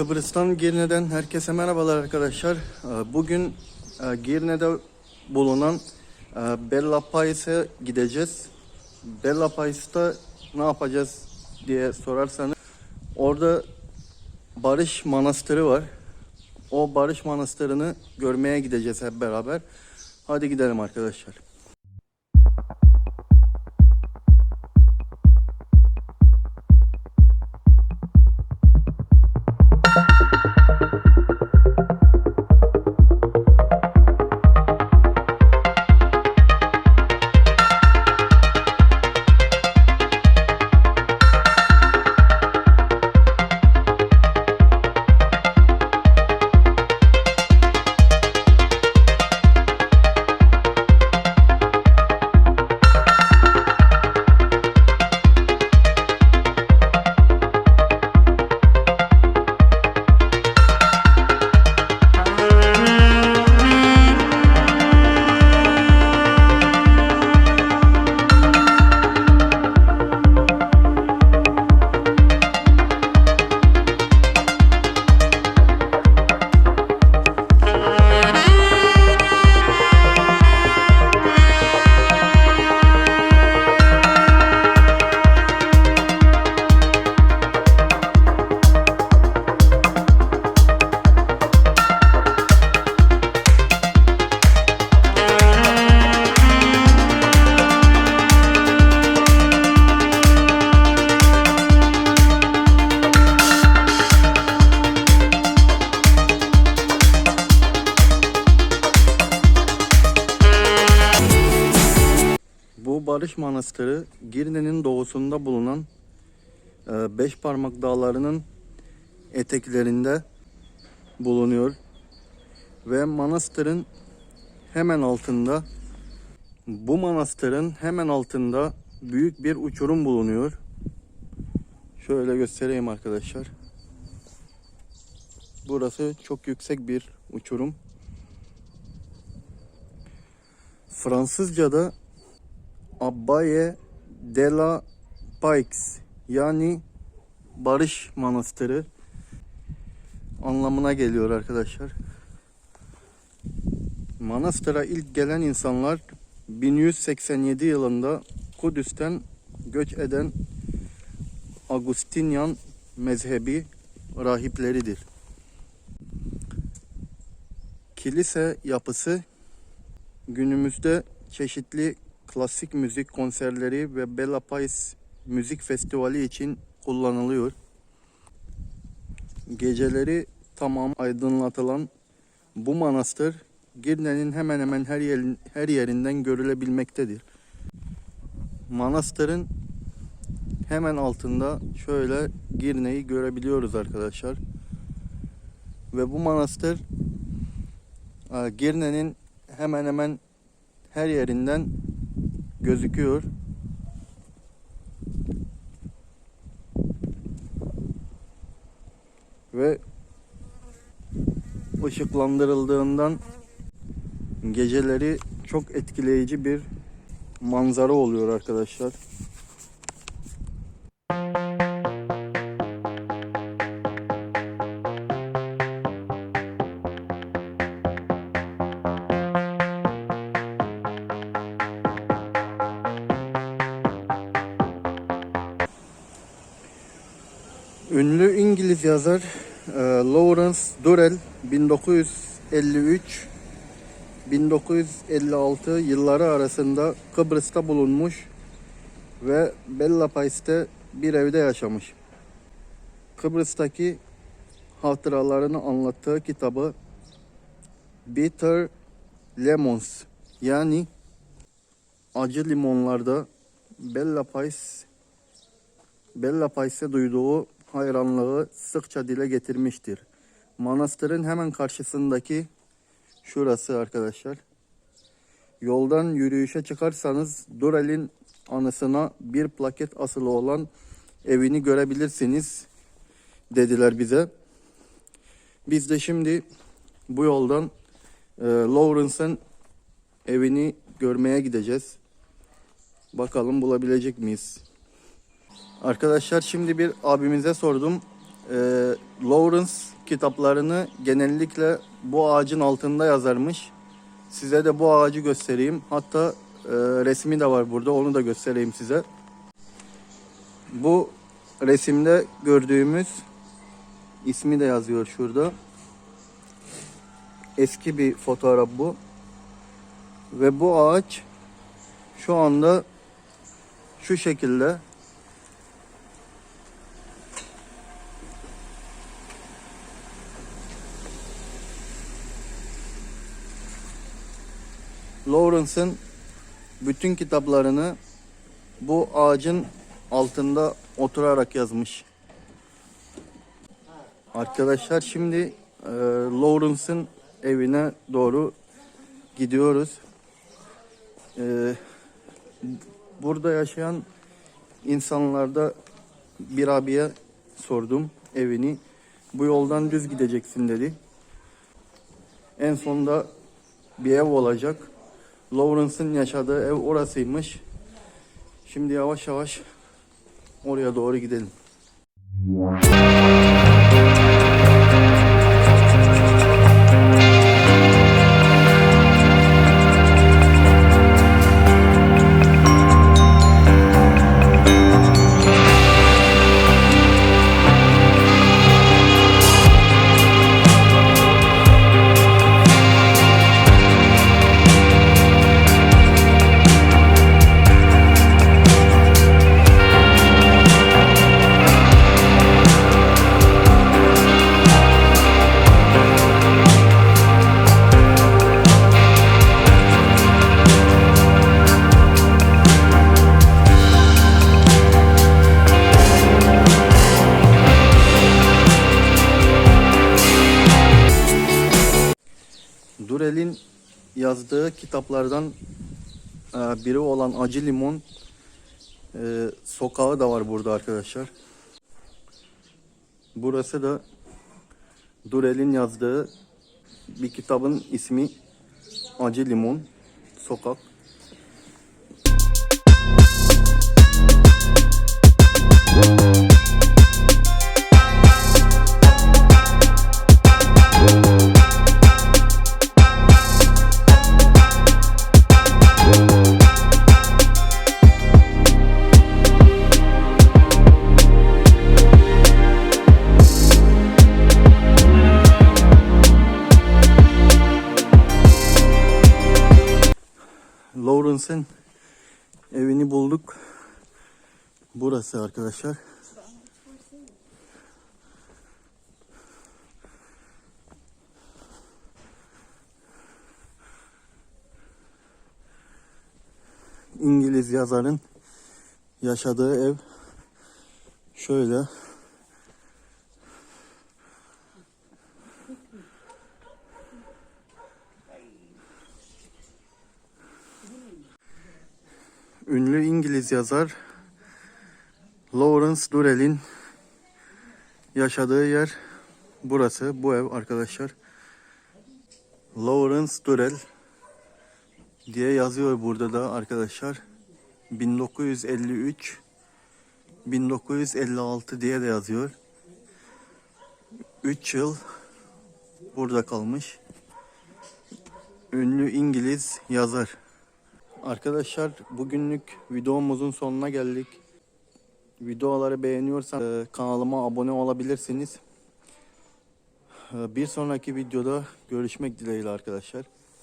Kıbrıs'tan Girne'den herkese merhabalar arkadaşlar. Ee, Bugün e, Girne'de bulunan e, Bella Pais'e gideceğiz. Bella Pais'ta ne yapacağız diye sorarsanız orada Barış Manastırı var. O Barış Manastırı'nı görmeye gideceğiz hep beraber. Hadi gidelim arkadaşlar. Barış Manastırı Girne'nin doğusunda bulunan e, Beş Parmak Dağları'nın eteklerinde bulunuyor. Ve manastırın hemen altında bu manastırın hemen altında büyük bir uçurum bulunuyor. Şöyle göstereyim arkadaşlar. Burası çok yüksek bir uçurum. Fransızca'da Abbaye de la Paix yani Barış Manastırı anlamına geliyor arkadaşlar. Manastıra ilk gelen insanlar 1187 yılında Kudüs'ten göç eden Agustinyan mezhebi rahipleridir. Kilise yapısı günümüzde çeşitli klasik müzik konserleri ve Bella Pais müzik festivali için kullanılıyor. Geceleri tamam aydınlatılan bu manastır Girne'nin hemen hemen her yerin, her yerinden görülebilmektedir. Manastırın hemen altında şöyle Girne'yi görebiliyoruz arkadaşlar. Ve bu manastır e, Girne'nin hemen hemen her yerinden gözüküyor. Ve ışıklandırıldığından geceleri çok etkileyici bir manzara oluyor arkadaşlar. Ünlü İngiliz yazar e, Lawrence Durrell 1953 1956 yılları arasında Kıbrıs'ta bulunmuş ve Bella Pais'te bir evde yaşamış. Kıbrıs'taki hatıralarını anlattığı kitabı Bitter Lemons yani acı limonlarda Bella Pais Bella Pais'e duyduğu hayranlığı sıkça dile getirmiştir. Manastırın hemen karşısındaki şurası arkadaşlar. Yoldan yürüyüşe çıkarsanız Durel'in anısına bir plaket asılı olan evini görebilirsiniz dediler bize. Biz de şimdi bu yoldan e, Lawrence'ın evini görmeye gideceğiz. Bakalım bulabilecek miyiz? Arkadaşlar şimdi bir abimize sordum. Ee, Lawrence kitaplarını genellikle bu ağacın altında yazarmış. Size de bu ağacı göstereyim. Hatta e, resmi de var burada. Onu da göstereyim size. Bu resimde gördüğümüz ismi de yazıyor şurada. Eski bir fotoğraf bu. Ve bu ağaç şu anda şu şekilde Lawrence'ın bütün kitaplarını bu ağacın altında oturarak yazmış. Arkadaşlar şimdi e, Lawrence'ın evine doğru gidiyoruz. E, burada yaşayan insanlarda bir abiye sordum evini. Bu yoldan düz gideceksin dedi. En sonunda bir ev olacak. Lawrence'ın yaşadığı ev orasıymış. Şimdi yavaş yavaş oraya doğru gidelim. Yazdığı kitaplardan e, biri olan Acı Limon e, sokağı da var burada arkadaşlar. Burası da Durel'in yazdığı bir kitabın ismi Acı Limon Sokak. Lawrence'ın evini bulduk. Burası arkadaşlar. İngiliz yazarın yaşadığı ev şöyle. Ünlü İngiliz yazar Lawrence Durrell'in yaşadığı yer burası. Bu ev arkadaşlar. Lawrence Durrell diye yazıyor burada da arkadaşlar. 1953 1956 diye de yazıyor. 3 yıl burada kalmış. Ünlü İngiliz yazar. Arkadaşlar bugünlük videomuzun sonuna geldik. Videoları beğeniyorsanız e, kanalıma abone olabilirsiniz. E, Bir sonraki videoda görüşmek dileğiyle arkadaşlar.